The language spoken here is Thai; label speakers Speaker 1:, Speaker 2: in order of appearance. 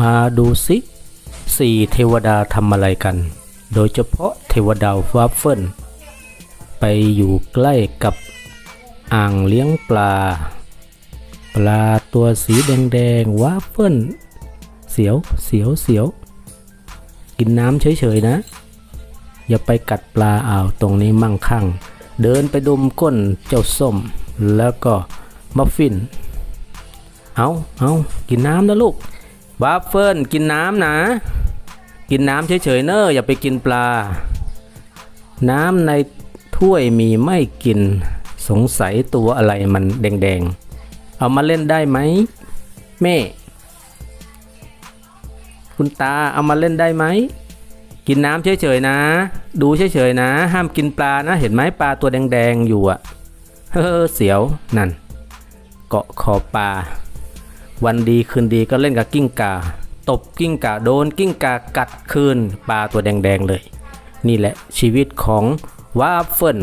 Speaker 1: มาดูสิสี่เทวดาทำอะไรกัน โดยเฉพาะเทวดาวัฟเฟิลไปอยู่ใกล้กับอ่างเลี้ยงปลา ปลาตัวสีแดงๆวัฟเฟิลเสียวเสียวเสียว กินน้ำเฉยๆนะ อย่าไปกัดปลาอ่าวตรงนี้มั่งคั่ง เดินไปดมก้นเจ้าส้ม แล้วก็มัฟฟิน เอาเอากินน้ำนะลูก วัฟเฟิลกินน้ำนะ กินน้ำเฉยๆเนอะอย่าไปกินปลา น้ำในถ้วยมีไม่กิน สงสัยตัวอะไรมันแดงๆ เอามาเล่นได้ไหมแม่ คุณตาเอามาเล่นได้ไหม กินน้ำเฉยๆนะ ดูเฉยๆนะ ห้ามกินปลานะ เห็นไหมปลาตัวแดงๆอยู่อะเฮ้อเสียวนั่น เกาะขอปลา วันดีคืนดีก็เล่นกับกิ้งกา ตบกิ้งกาโดนกิ้งกากัดคืนปลาตัวแดงๆเลย นี่แหละชีวิตของวาเฟิล